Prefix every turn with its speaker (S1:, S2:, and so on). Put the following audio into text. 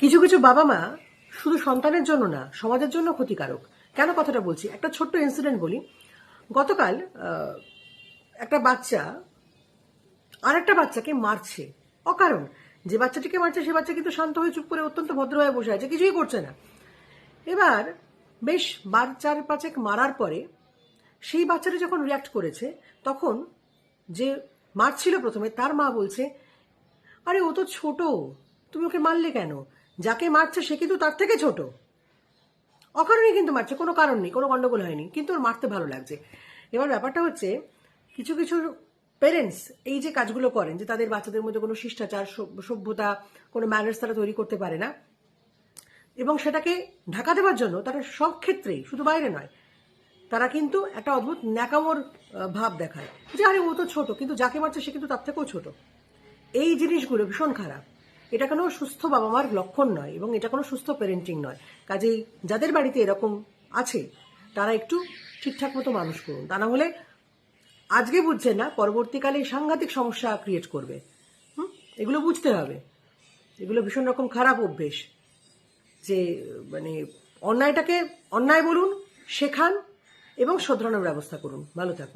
S1: কিছু কিছু বাবা মা শুধু সন্তানের জন্য না, সমাজের জন্য ক্ষতিকারক। কেন কথাটা বলছি? একটা ছোট্ট ইনসিডেন্ট বলি। গতকাল একটা বাচ্চা আর একটা বাচ্চাকে মারছে। অকারণ, যে বাচ্চাটিকে মারছে, সে বাচ্চা কিন্তু শান্ত হয়ে চুপ করে অত্যন্ত ভদ্রভাবে বসে আছে, কিছুই করছে না। এবার, বেশ বার চার পাঁচেক মারার পরে, সেই বাচ্চাটা যখন রিয়াক্ট করেছে, তখন যে মারছিল প্রথমে, তার মা বলছে, আরে, ও তো ছোট, তুমি ওকে মারলে কেন? যাকে মারছে সে কিন্তু তার থেকে ছোট। অকারণে কিন্তু মারছে, কোনো কারণ নেই, কোনো গন্ডগোল হয়নি, কিন্তু ওর মারতে ভালো লাগছে। এবার ব্যাপারটা হচ্ছে, কিছু কিছু পেরেন্টস এই যে কাজগুলো করেন, যে তাদের বাচ্চাদের মধ্যে কোনো শিষ্টাচার সভ্যতা, কোনো ম্যানার্স তারা তৈরি করতে পারে না, এবং সেটাকে ঢাকা দেওয়ার জন্য তারা সব ক্ষেত্রেই, শুধু বাইরে নয়, তারা কিন্তু একটা অদ্ভুত ন্যাকামোর ভাব দেখায়। যে আরে ও তো ছোট, কিন্তু যাকে মারছে সে কিন্তু তার থেকেও ছোট। এই জিনিসগুলো ভীষণ খারাপ। এটা কোনো সুস্থ বাবা মার লক্ষণ নয় এবং এটা কোনো সুস্থ প্যারেন্টিং নয়। কাজেই যাদের বাড়িতে এরকম আছে, তারা একটু ঠিকঠাক মতো মানুষ করুন। তা না হলে আজকে বুঝছেন না, পরবর্তীকালে সাংঘাতিক সমস্যা ক্রিয়েট করবে। হুম? এগুলো বুঝতে হবে। এগুলো ভীষণ রকম খারাপ অভ্যেস। যে মানে অন্যায়টাকে অন্যায় বলুন, শেখান এবং শোধরানোর ব্যবস্থা করুন। ভালো থাকুন।